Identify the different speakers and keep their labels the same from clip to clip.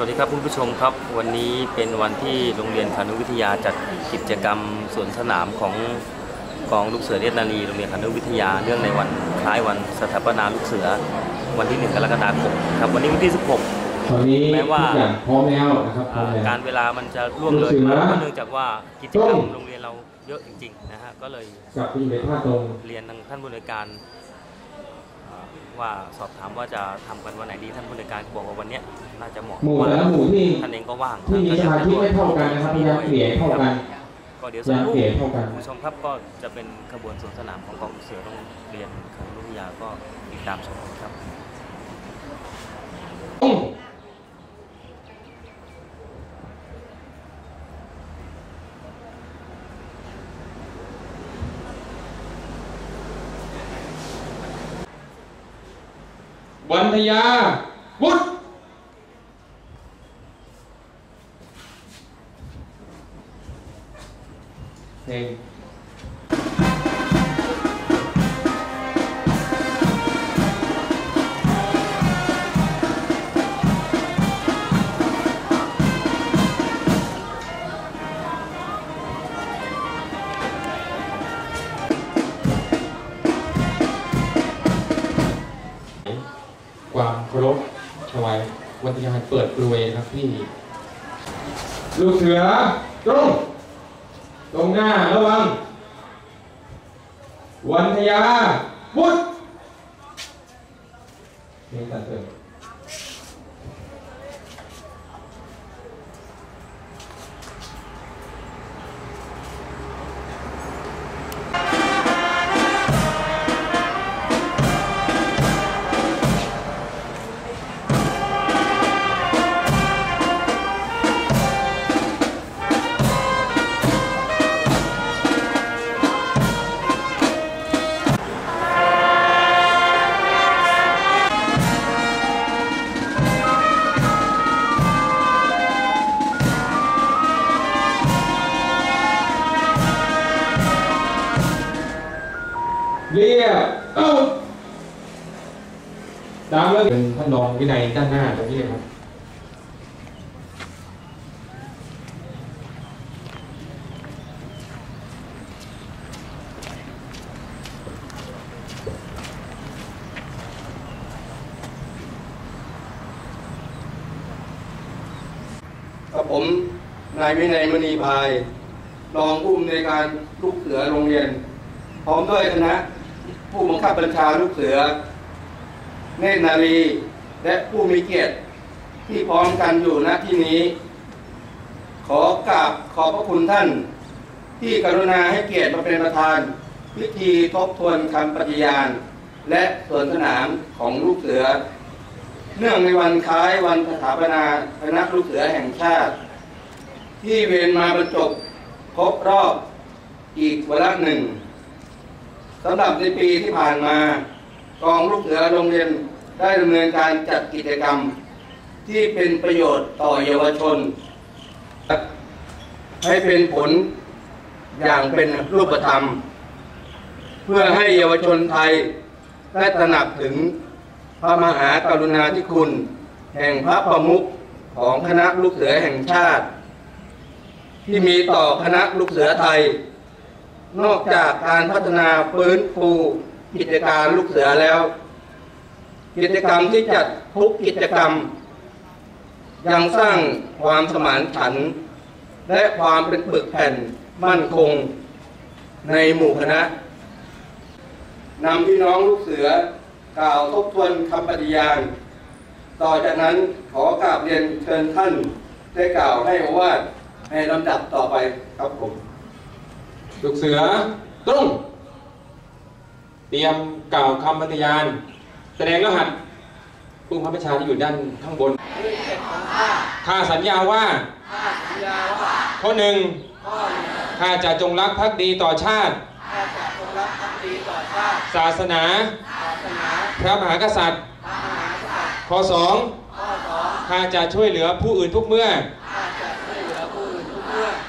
Speaker 1: วัสดีครับคุณผู้ชมครับ วันนี้เป็นวันที่โรงเรียนขานุวิทยาจัดกิจกรรมสวนสนามของกองลูกเสือเนตรนารีโรงเรียนขานุวิทยาเนื่องในวันคล้ายวันสถาปนาลูกเสือ วันที่ 1 กรกฎาคมครับวันนี้วันที่ 16
Speaker 2: ตอนนี้
Speaker 1: แม้ว่า
Speaker 2: ทุกอย่างพร้อมแล้วนะครับพร้อ
Speaker 1: อ่าม
Speaker 2: แล้ว
Speaker 1: การเวลามันจะล่วงเลย
Speaker 2: ลูกเสือ
Speaker 1: มาเนื่องจากว่ากิจกรรม
Speaker 2: ต้อง
Speaker 1: โรงเรียนเราเยอะจริงๆนะฮะก็เลย
Speaker 2: กลับไปอยู่ในท่าตรง
Speaker 1: เรียนทางท่านผู้ในวยการอ่า ว่าสอบถามว่าจะทำกันวันไหนดีท่านผู้ในวยการก็บอกว่าวันเนี้ยน่าจะเหมาะ
Speaker 2: หมู่
Speaker 1: ว่า
Speaker 2: แต่ละหมู่ที่
Speaker 1: ท่านเองก็ว่าง
Speaker 2: ที่มีสมาธิไม่เท่ากันนะครับพยายามเกลี่ยให้เท่ากัน
Speaker 1: ก็เดี๋ยว
Speaker 2: พ
Speaker 1: สัก
Speaker 2: ยายาม
Speaker 1: ครู่
Speaker 2: เกลี่ยให้เท่ากัน
Speaker 1: คุณผู้ชมครับก็จะเป็นขบวนสวนสนามของกองเสือโรงเรียนคณะวิทยาก็ติดตามชมครับ
Speaker 2: วันทยา เปิดกลวยครับพี่ ลูกเสือตรง ตรงหน้าระวัง วันทยาพุทธ วินัยด้านหน้าตรงนี้เลยครับ
Speaker 3: กับผมนายวินัยมณีพายรองผู้อำนวยการลูกเสือโรงเรียน พร้อมด้วยคณะผู้บังคับบัญชาลูกเสือ เนตรนารี และผู้มีเกียรติที่พร้อมกันอยู่ณที่นี้ ขอกราบขอบพระคุณท่าน ที่กรุณาให้เกียรติมาเป็นประธาน พิธีทบทวนคำปฏิญาณ และสวนสนามของลูกเสือ เนื่องในวันคล้ายวันสถาปนาคณะลูกเสือแห่งชาติ ที่เวียนมาบรรจบครบรอบอีกวาระหนึ่งสำหรับในปีที่ผ่านมากองลูกเสือโรงเรียน ได้ดำเนินการจัดกิจกรรมที่เป็นประโยชน์ต่อเยาวชน ให้เป็นผลอย่างเป็นรูปธรรม เพื่อให้เยาวชนไทยได้ตระหนักถึงพระมหากรุณาธิคุณ แห่งพระประมุขของคณะลูกเสือแห่งชาติ ที่มีต่อคณะลูกเสือไทย นอกจากการพัฒนาฟื้นฟูกิจการลูกเสือแล้ว กิจกรรมที่จัดทุกกิจกรรม ยังสร้างความสมานฉันท์และความเป็นปึกแผ่นมั่นคงในหมู่คณะนำพี่น้องลูกเสือกล่าวทบทวนคำปฏิญาณ ต่อจากนั้นขอกราบเรียนเชิญท่านได้กล่าวให้โอวาในลำดับต่อไปครับผม
Speaker 2: ลูกเสือตรง เตรียมกล่าวคำปฏิญาณ แสดงรหัสผู้บังคับบัญชาที่อยู่ด้านข้างบนข้าสัญญาว่าข้อหนึ่งข้าจะจงรักภักดีต่อชาติ ศาสนา พระมหากษัตริย์ข้อสองข้าจะช่วยเหลือผู้อื่นทุกเมื่อ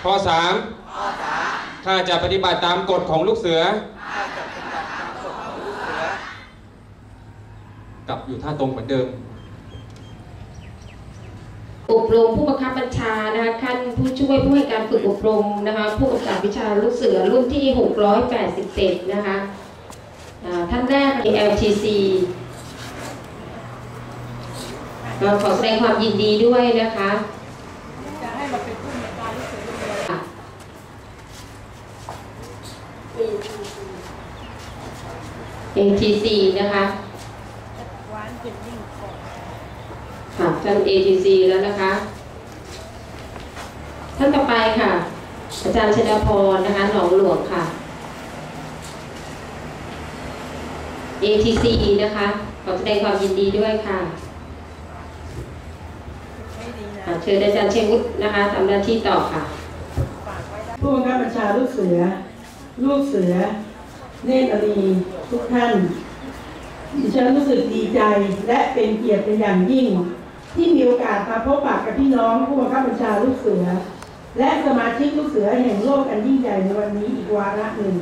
Speaker 2: ข้อสามข้าจะปฏิบัติตามกฎของลูกเสือ กลับอยู่ท่าตรงเหมือนเดิม
Speaker 4: อบรมผู้บังคับบัญชานะคะขั้นผู้ช่วยผู้ให้การฝึกอบรมนะคะผู้กำกับวิชาลูกเสือรุ่นที่ 687 นะคะอ่าท่านแรก LTC เราขอแสดงความยินดีด้วยนะคะ
Speaker 5: จะให้มาเป็นผู้ในวยการลูกเสือโรงเรียน
Speaker 4: ATC นะคะ
Speaker 5: หวานเป็นยิ่งก่อน
Speaker 4: ค่ะท่าน ATC แล้วนะคะ ท่านต่อไปค่ะ อาจารย์ชนาพรนะคะหนองหลวงค่ะ ATC นะคะขอแสดงความยินดีด้วยค่ะ
Speaker 5: ไม่ดีนะ
Speaker 4: อ่าเชิญอาจารย์เชยวุฒินะคะทำหน้าที่ต่อค่ะ
Speaker 5: ฝากไว้ได้
Speaker 6: ผู้บังคับบัญชาลูกเสือ ลูกเสือ เนตรอรีทุกท่านดิฉันรู้สึกดีใจและเป็นเกียรติเป็นอย่างยิ่ง ที่มีโอกาสมาพบปะกับพี่น้องผู้บังคับบัญชาลูกเสือ และสมาชิกลูกเสือแห่งโลกอันยิ่งใหญ่ในวันนี้อีกวาระหนึ่ง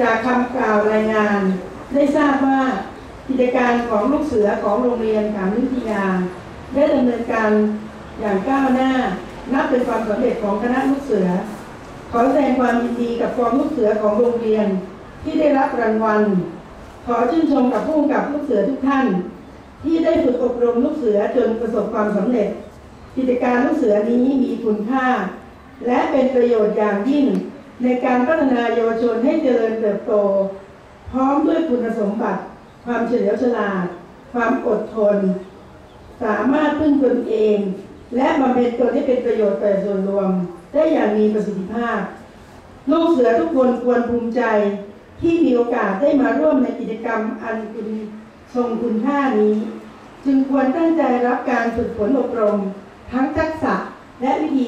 Speaker 6: จากคำกล่าวรายงาน ได้ทราบว่ากิจการของลูกเสือของโรงเรียนขามวิทยาได้ดำเนินการอย่างก้าวหน้า นับเป็นความสำเร็จของคณะลูกเสือ ขอแสดงความยินดีกับกองลูกเสือของโรงเรียนที่ได้รับรางวัล ขอชื่นชมกับผู้กับลูกเสือทุกท่าน ที่ได้ฝึกอบรมลูกเสือจนประสบความสำเร็จ กิจการลูกเสือนี้มีคุณค่า และเป็นประโยชน์อย่างยิ่งในการพัฒนาเยาวชนให้เจริญเติบโต พร้อมด้วยคุณสมบัติ ความเฉลียวฉลาด ความอดทน สามารถพึ่งตนเอง และบำเพ็ญตนให้เป็นประโยชน์แก่ส่วนรวม ได้อย่างมีประสิทธิภาพ ลูกเสือทุกคนควรภูมิใจที่มีโอกาสได้มาร่วมในกิจกรรมอันคุณ ทรงคุณค่านี้ จึงควรตั้งใจรับการฝึกฝนอบรม ทั้งทักษะและวิธี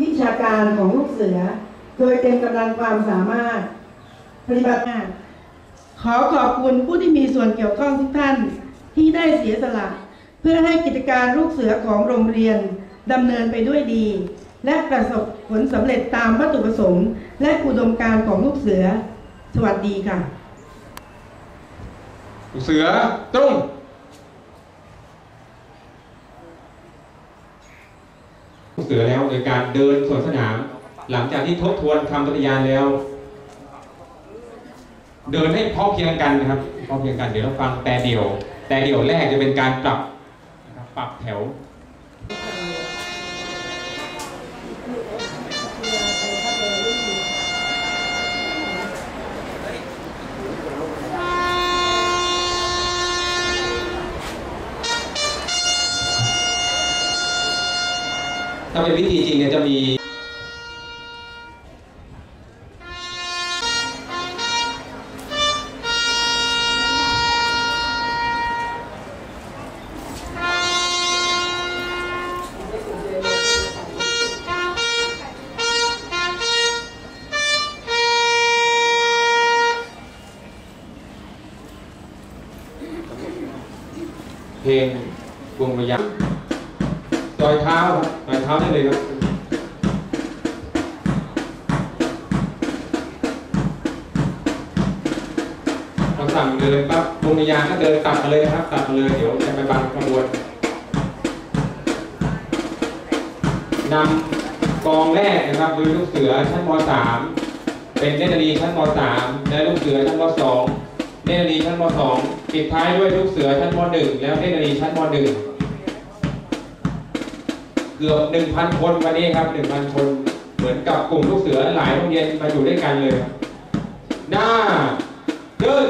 Speaker 6: วิชาการของลูกเสือ โดยเต็มกำลังความสามารถ ปฏิบัติงานขอขอบคุณผู้ที่มีส่วนเกี่ยวข้องทุกท่านที่ได้เสียสละ เพื่อให้กิจการลูกเสือของโรงเรียนดำเนินไปด้วยดี และประสบผลสำเร็จตามวัตถุประสงค์ และอุดมการณ์ของลูกเสือ สวัสดีค่ะ
Speaker 2: ลูกเสือตรงลูกเสือแล้วโดยการเดินสวนสนาม หลังจากที่ทบทวนคำปฏิญาณแล้ว เดินให้พอเพียงกันนะครับพอเพียงกันเดี๋ยวเราฟังแต่เดี่ยว แต่เดี่ยวแรกจะเป็นการปรับนะครับปรับแถว ถ้าเป็นวิธีจริงเนี่ยจะมี ตัดมาเลยนะครับ ตัดมาเลย เดี๋ยวจะไปบังขบวนนำกองแรกนะครับโดยลูกเสือชั้นม .3 เป็นเนตรดีชั้นม .3 และลูกเสือชั้นม .2 เนตรดีชั้นม .2 ปิดท้ายด้วยลูกเสือชั้นม .1 แล้วเนตรดีชั้นม .1 เกือบ 1,000 คนวันนี้ครับ 1,000 คน เหมือนกับกลุ่มลูกเสือหลายโรงเรียนมาอยู่ด้วยกันเลย หน้าเดิน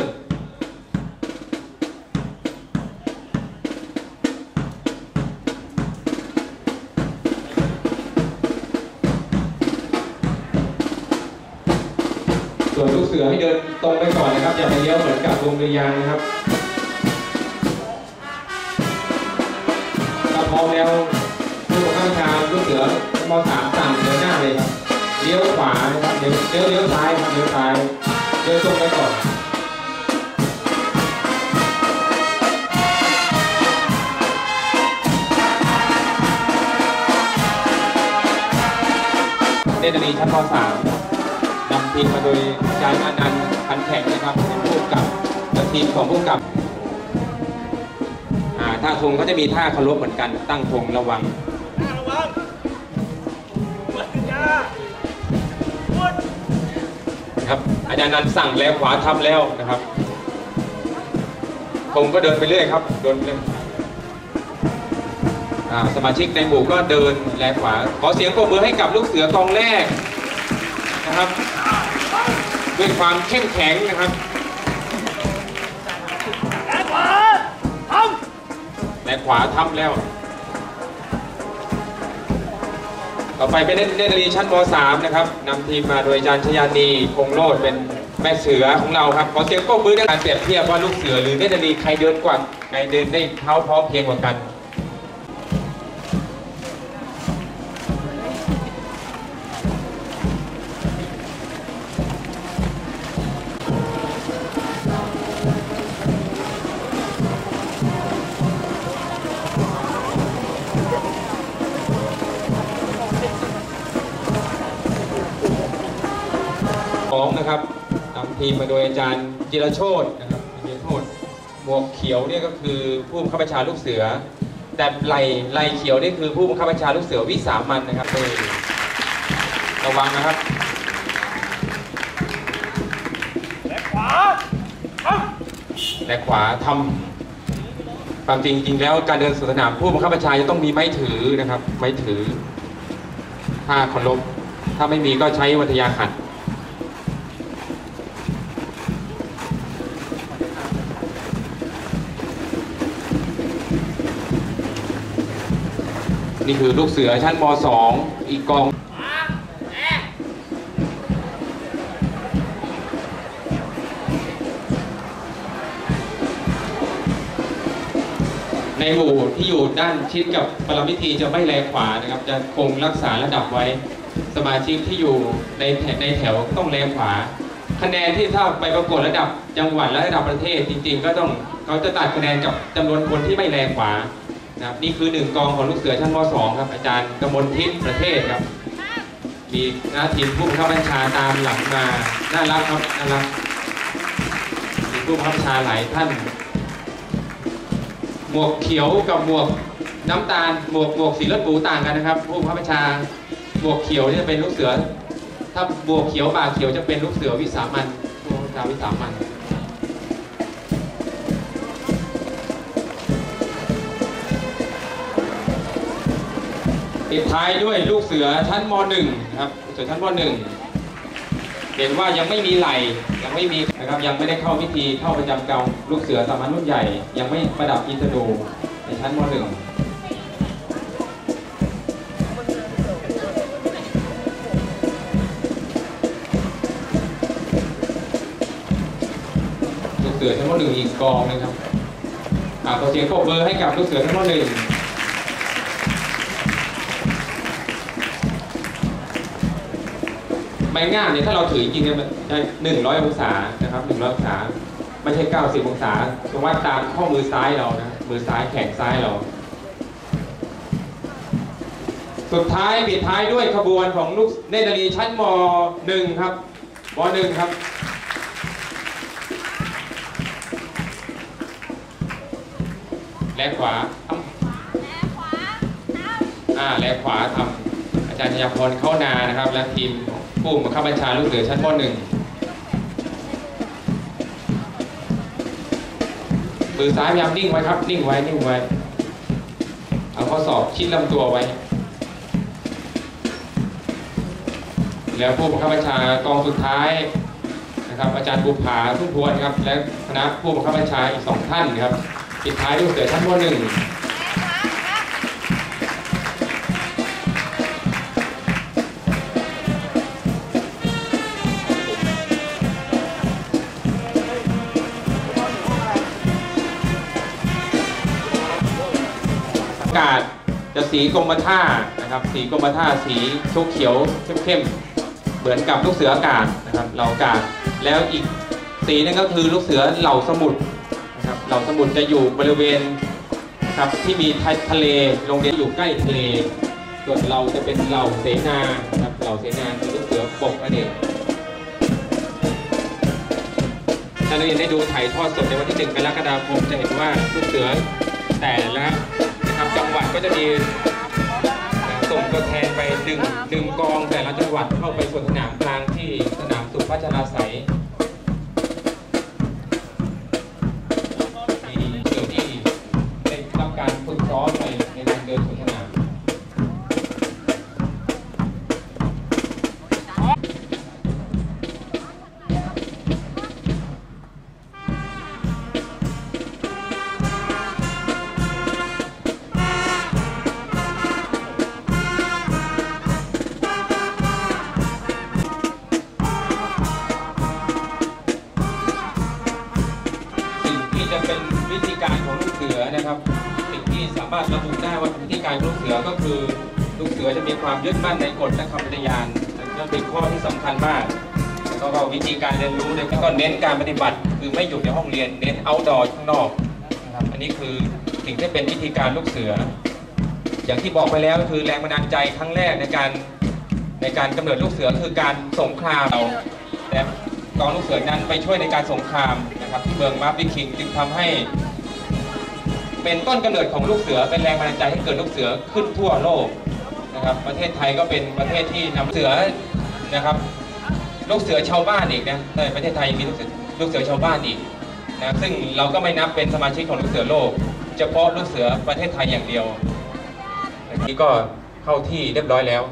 Speaker 2: วนลูกเสือให้เดินตรงไปก่อนนะครับ อย่าไปเลี้ยวเหมือนกับวงเรือยางนะครับถ้าพร้อมแล้วผู้บังคับบัญชาลูกเสือมสามสั่งเดินหน้าเลยครับเลี้ยวขวานะครับเดี๋ยวเลี้ยวเลี้ยวซ้ายครับเลี้ยวซ้ายเดินตรงไปก่อนเนตรีชั้นม .3 ทีมมาโดยอาจารย์อนันต์พันแข่งนะครับเป็นผู้กับและทีมของผู้กับอ่าทท่าธงเขาจะมีท่าเคารพเหมือนกัน ตั้งธงระวังนะครับอาจารย์นันสั่งแล้วขวาทำแล้วนะครับธงก็เดินไปเรื่อยครับเดินเรื่อยสมาชิกในหมู่ก็เดินแลขวา ขอเสียงปรบมือให้กับลูกเสือกองแรกนะครับ ด้วยความเข้มแข็งนะครับและขวาทับแล้ว ต่อไปเป็นเนตรลีชั้นม .3 นะครับนำทีมมาโดยอาจารย์ชยานีคงโลดเป็นแม่เสือของเราครับขอเสียงปรบมือในการเปรียบเทียบว่าลูกเสือหรือเนตรีใครเดินกว่าใครเดินได้เท้าพร้อมเพรียงกว่ากัน ทีมมาโดยอาจารย์จิรโชตนะครับจิรโชตหมวกเขียวเนี่ยก็คือผู้บังคับบัญชาลูกเสือ แต่ไหลไหลเขียวนี่คือผู้บังคับบัญชาลูกเสือวิสามันนะครับโดยระวังนะครับและขวาและขวาทำความจริงจริงแล้วการเดินสู่สนามผู้บังคับบัญชาจะต้องมีไม้ถือนะครับ ไม้ถือถ้าคารพถ้าไม่มีก็ใช้วัทยาขัด นี่คือลูกเสือชั้นม .2 อีกกองในหมู่ที่อยู่ด้านชิดกับปรมิธีจะไม่แลขวานะครับ จะคงรักษาระดับไว้ สมาชิกที่อยู่ในแถในแถวต้องแลขวา คะแนนที่ถ้าไปประกวดระดับจังหวัดและระดับประเทศจริง ๆ ก็ต้องเขาจะตัดคะแนนกับจำนวนคนที่ไม่แลขวา นะครับนี่คือหนึ่งกองของลูกเสือชั้นม .2 ครับอาจารย์กมลทิพย์ประเทศครับ มีหน้าทีมผู้บังคับบัญชาตามหลังมาน่ารักครับน่ารักมีผู้บังคับบัญชาหลายท่าน หมวกเขียวกับหมวกน้ำตาลหมวกหมวกสีเลือดหมูต่างกันนะครับ ผู้บังคับบัญชาหมวกเขียวนี่จะเป็นลูกเสือ ถ้าหมวกเขียวบ่าเขียวจะเป็นลูกเสือวิสามันผู้บังคับบัญชาวิสามัน ปิดท้ายด้วยลูกเสือชั้นม .1 นะครับเสือชั้นม .1 เห็นว่ายังไม่มีไหลยังไม่มีนะครับยังไม่ได้เข้าพิธีเข้าประจำเกาลูกเสือสามัญรุ่นใหญ่ ยังไม่ประดับอินทนูในชั้นม .1 ลูกเสือชั้นม .1 อีกกองหนึงครับอ่าขอเสียงปรบมือให้กับลูกเสือชั้นม .1 ไม้งามเนี่ยถ้าเราถือจริงๆเนี่ยมันได้หนึ่งร้อยองศานะครับหนึ่งร้อยองศาไม่ใช่เก้าสิบองศาตรงว่าตามข้อมือซ้ายเรานะมือซ้ายแขนซ้ายเรา สุดท้ายปิดท้ายด้วยขบวนของลูกเนตรนารีชั้นมหนึ่งครับมหนึ่งครับและขวาทำอ่าและขวาทำอาจารย์ชยพรเข้านานะครับ และทีม ผู้บังคับบัญชาลูกเรือชั้นม .1 มือซ้ายพยายามนิ่งไว้ครับ นิ่งไว้ นิ่งไว้ เอาข้อสอบชิดลำตัวไว้ แล้วผู้บังคับบัญชากองสุดท้ายนะครับ อาจารย์ภูผาทุ่งพวนครับ และคณะผู้บังคับบัญชาอีกสองท่านครับปิดท้ายลูกเสือชั้นม .1 สีกรมท่านะครับ สีกรมท่าสีเขียวเขียวๆเข้มๆเหมือนกับลูกเสืออากาศนะครับเหล่าอากาศแล้วอีกสีนึงก็คือลูกเสือเหล่าสมุทรนะครับเหล่าสมุทรจะอยู่บริเวณครับที่มีทะเลโรงเรียนอยู่ใกล้ทะเล ส่วนเราจะเป็นเหล่าเสนาครับเหล่าเสนาคือลูกเสือปกนั่นเองถ้าเรียนได้ดูถ่ายทอดสดในวันที่ 1 กรกฎาคมจะเห็นว่าลูกเสือแต่ละ ก็จะมีส่งตัวแทนไปดึงดึงกองแต่ละจังหวัดเข้าไปสวนสนามกลางที่สนามสุพัชนาไสย ความยึดมั่นในกฎและคำปฏิญาณเป็นข้อที่สำคัญมากแล้วก็วิธีการเรียนรู้เนี่ยก็เน้นการปฏิบัติ คือไม่อยู่ในห้องเรียนเน้นเอาดอข้างนอกนะครับอันนี้คือสิ่งที่เป็นวิธีการลูกเสือ อย่างที่บอกไปแล้วก็คือแรงบันดาลใจครั้งแรกในการในการกำเนิดลูกเสือคือการสงครามแต่กองลูกเสือนั้นไปช่วยในการสงครามนะครับที่เมืองมาร์บิคิงจึงทำให้เป็นต้นกำเนิดของลูกเสือเป็นแรงบันดาลใจให้เกิดลูกเสือขึ้นทั่วโลก นะครับประเทศไทยก็เป็นประเทศที่นำเสือนะครับลูกเสือชาวบ้านอีกนะในประเทศไทยมีลูกเสือลูกเสือชาวบ้านอีกนะซึ่งเราก็ไม่นับเป็นสมาชิกของลูกเสือโลก เฉพาะลูกเสือประเทศไทยอย่างเดียวนี่ก็เข้าที่เรียบร้อยแล้ว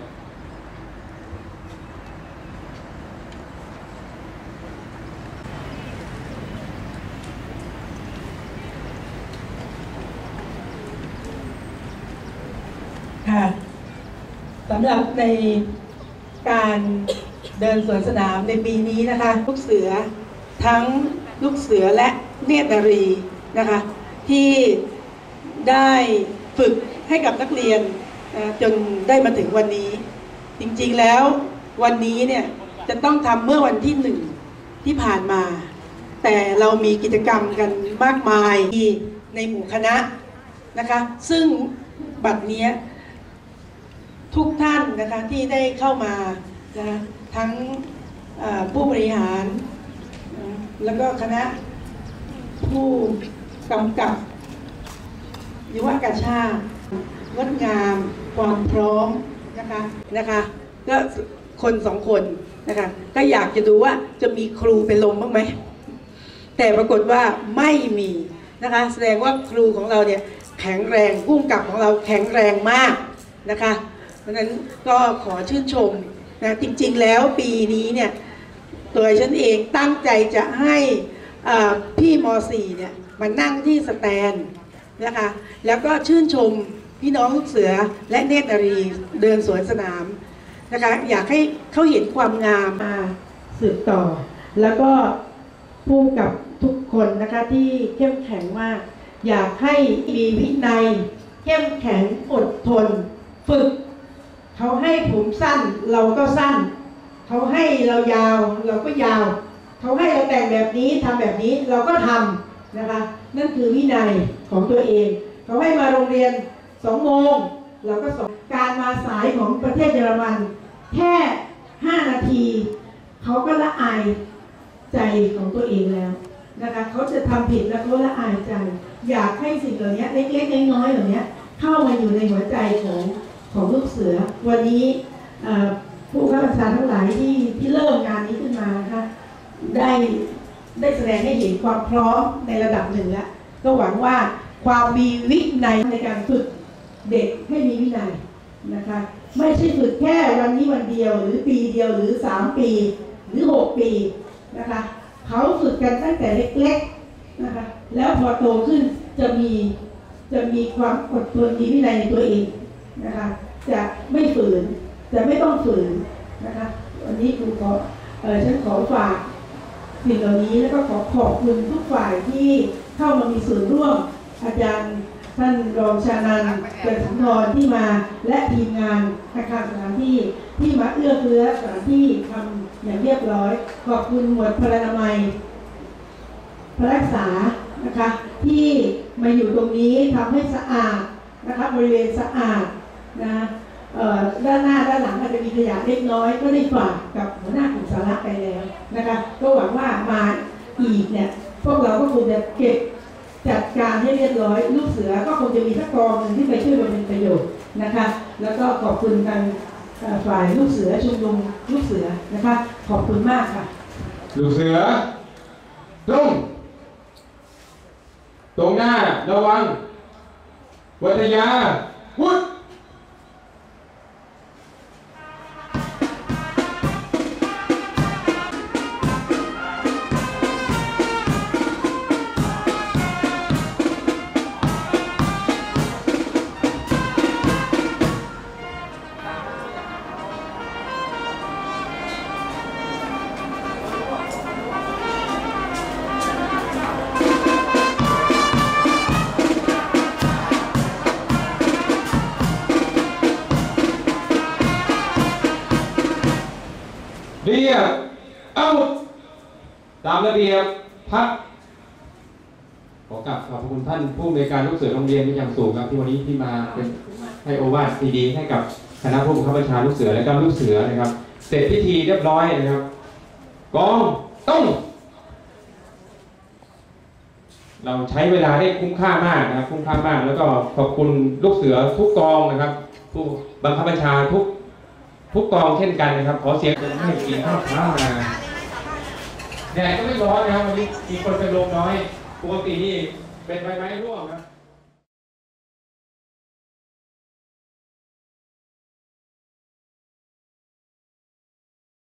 Speaker 6: ค่ะสำหรับในการเดินสวนสนามในปีนี้นะคะ ลูกเสือทั้งลูกเสือและเนตรนารีนะคะ ที่ได้ฝึกให้กับนักเรียนนะจนได้มาถึงวันนี้ จริงๆแล้ววันนี้เนี่ยจะต้องทำเมื่อวันที่หนึ่งที่ผ่านมา แต่เรามีกิจกรรมกันมากมายในหมู่คณะนะคะ ซึ่งบัดเนี้ย ทุกท่านนะคะที่ได้เข้ามานะคะทั้งผู้บริหารนะแล้วก็คณะผู้กำกับยุวกาชาติงดงามความพร้อมนะคะนะคะก็คนสองคนนะคะก็อยากจะดูว่าจะมีครูเป็นลมบ้างไหม แต่ปรากฏว่าไม่มีนะคะแสดงว่าครูของเราเนี่ยแข็งแรงพุ่งกับของเราแข็งแรงมากนะคะ เพราะฉะนั้นก็ขอชื่นชมนะจริงๆแล้วปีนี้เนี่ยตัวฉันเองตั้งใจจะให้พี่ม .4 เนี่ยมานั่งที่สแตนนะคะแล้วก็ชื่นชมพี่น้องลูกเสือและเนตรรีเดินสวนสนามนะคะอยากให้เขาเห็นความงามมาสืบต่อ แล้วก็ผู้กับทุกคนนะคะที่เข้มแข็งมาก อยากให้มีวินัย เข้มแข็งอดทน ฝึก เขาให้ผมสั้นเราก็สั้น เขาให้เรายาวเราก็ยาว เขาให้เราแต่งแบบนี้ทำแบบนี้เราก็ทำนะคะ นั่นคือวินัยของตัวเอง เขาให้มาโรงเรียนสองโมงเราก็สองการมาสายของประเทศเยอรมันแค่ห้านาที เขาก็ละอายใจของตัวเองแล้วนะคะเขาจะทำผิดแล้วเขาละอายใจ อยากให้สิ่งเหล่านี้เล็กๆน้อยๆเหล่านี้เข้ามาอยู่ในหัวใจของ ของลูกเสือ วันนี้ผู้ข้าราชการทั้งหลายที่ที่เริ่มงานนี้ขึ้นมานะคะได้ได้แสดงให้เห็นความพร้อมในระดับหนึ่งแล้วก็หวังว่าความมีวินัยในการฝึกเด็กให้มีวินัยนะคะไม่ใช่ฝึกแค่วันนี้วันเดียวหรือปีเดียวหรือสามปีหรือหกปีนะคะเขาฝึกกันตั้งแต่เล็กๆนะคะแล้วพอโตขึ้นจะมีจะมีความอดทนมีวินัยในตัวเองนะคะ จะไม่ฝืน จะไม่ต้องฝืนนะคะวันนี้ครูขอเออฉันขอฝากสิ่งเหล่านี้แล้วก็ขอขอบคุณทุกฝ่ายที่เข้ามามีส่วนร่วมอาจารย์ท่านรองชานันท์เกิดสุนทรที่มาและทีมงานอาคารสถานที่ที่มาเอื้อเฟื้อสถานที่ทำอย่างเรียบร้อย ขอบคุณหมวดพลานามัยพรักษานะคะที่มาอยู่ตรงนี้ทำให้สะอาดนะคะบริเวณสะอาด นะเอ่อด้านหน้าด้านหลังอาจจะมีขยะเล็กน้อยก็ได้ฝากกับหัวหน้ากลุ่มสาระไปแล้วนะคะก็หวังว่ามาอีกเนี่ยพวกเราก็คงจะเก็บจัดการให้เรียบร้อยลูกเสือก็คงจะมีสักกองหนึ่งที่ไปช่วยบำเพ็ญประโยชน์นะคะ แล้วก็ขอบคุณทางฝ่ายลูกเสือชุมนุมลูกเสือนะคะ ขอบคุณมากค่ะ
Speaker 2: ลูกเสือตรงตรงหน้าระวังวัทยาพุท รียบพักขอกราบขอบพระคุณท่านผู้อำนวยการลูกเสือโรงเรียนเป็นอย่างสูงครับที่วันนี้ที่มาเป็นให้โอวาทดีๆให้กับคณะผู้บังคับบัญชาลูกเสือและก็ลูกเสือนะครับ เสร็จพิธีเรียบร้อยนะครับกองต้อง เราใช้เวลาได้คุ้มค่ามากนะครับคุ้มค่ามาก แล้วก็ขอบคุณลูกเสือทุกกองนะครับ ผู้บังคับบัญชาทุกทุกกองเช่นกันนะครับ ขอเสียงให้กินข้าวเช้ามา แดดก็ไม่ร้อนนะครับวันนี้มีคนเป็นลมน้อย ปกตินี่เป็นใบไม้ร่วงนะ